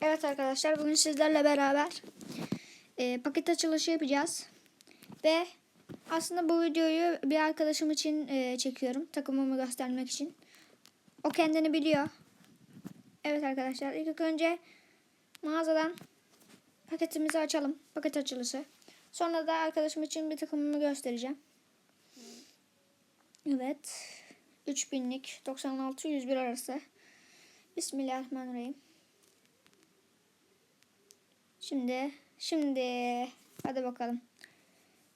Evet arkadaşlar bugün sizlerle beraber e, paket açılışı yapacağız. Ve aslında bu videoyu bir arkadaşım için e, çekiyorum. Takımımı göstermek için. O kendini biliyor. Evet arkadaşlar ilk önce mağazadan paketimizi açalım. Paket açılışı. Sonra da arkadaşım için bir takımımı göstereceğim. Evet. 3000'lik 96-101 arası. Bismillahirrahmanirrahim. Şimdi, şimdi hadi bakalım.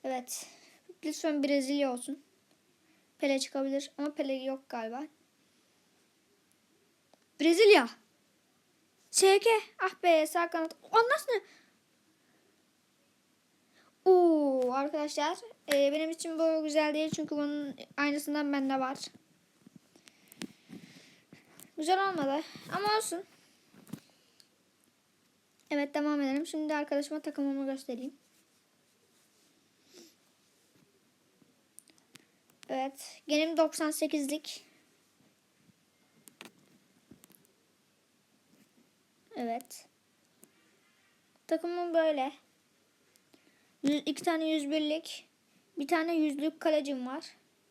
Evet. Lütfen Brezilya olsun. Pele çıkabilir ama Pele yok galiba. Brezilya. SK. Ah be sağ kanat. Anlasın. Oo arkadaşlar e, benim için bu güzel değil çünkü bunun aynısından bende var. Güzel olmadı ama olsun. Evet devam edelim. Şimdi arkadaşıma takımımı göstereyim. Evet. Benim 98'lik. Evet. Takımım böyle. İki tane 101'lik. Bir tane yüzlük kalecim var.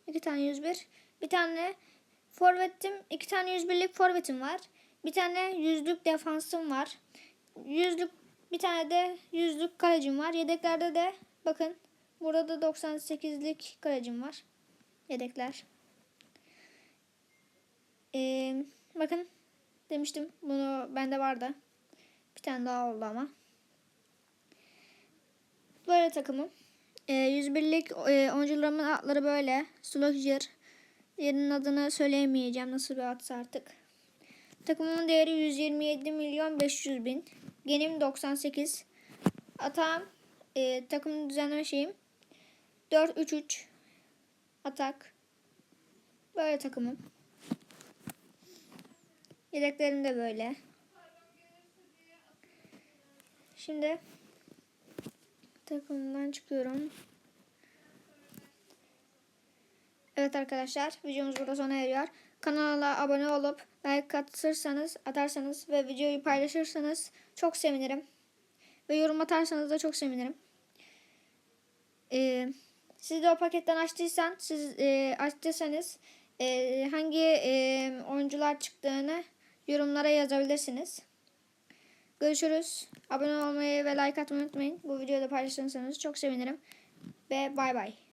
İki tane 101. Bir tane forvetim. iki tane 101'lik forvetim var. Bir tane yüzlük defansım var. Yüzlük bir tane de yüzlük kalecim var. Yedeklerde de bakın burada da 98'lik kalecim var. Yedekler. Ee, bakın demiştim bunu bende vardı. Bir tane daha oldu ama. Böyle takımım. Ee, 101'lik e, oyuncularımın adları böyle. Slogger. Diğerinin adını söyleyemeyeceğim. Nasıl bir adsa artık. Takımımın değeri 127 milyon 500 bin. Genim 98. Atağım e, takım düzenleme şeyim 4-3-3 atak. Böyle takımım. Yedeklerim de böyle. Şimdi takımdan çıkıyorum. Evet arkadaşlar videomuz burada sona eriyor. Kanala abone olup like atırsanız, atarsanız ve videoyu paylaşırsanız çok sevinirim. Ve yorum atarsanız da çok sevinirim. Ee, siz de o paketten açtıysan, siz e, açtıysanız e, hangi e, oyuncular çıktığını yorumlara yazabilirsiniz. Görüşürüz. Abone olmayı ve like atmayı unutmayın. Bu videoda paylaşırsanız çok sevinirim. Ve bay bay.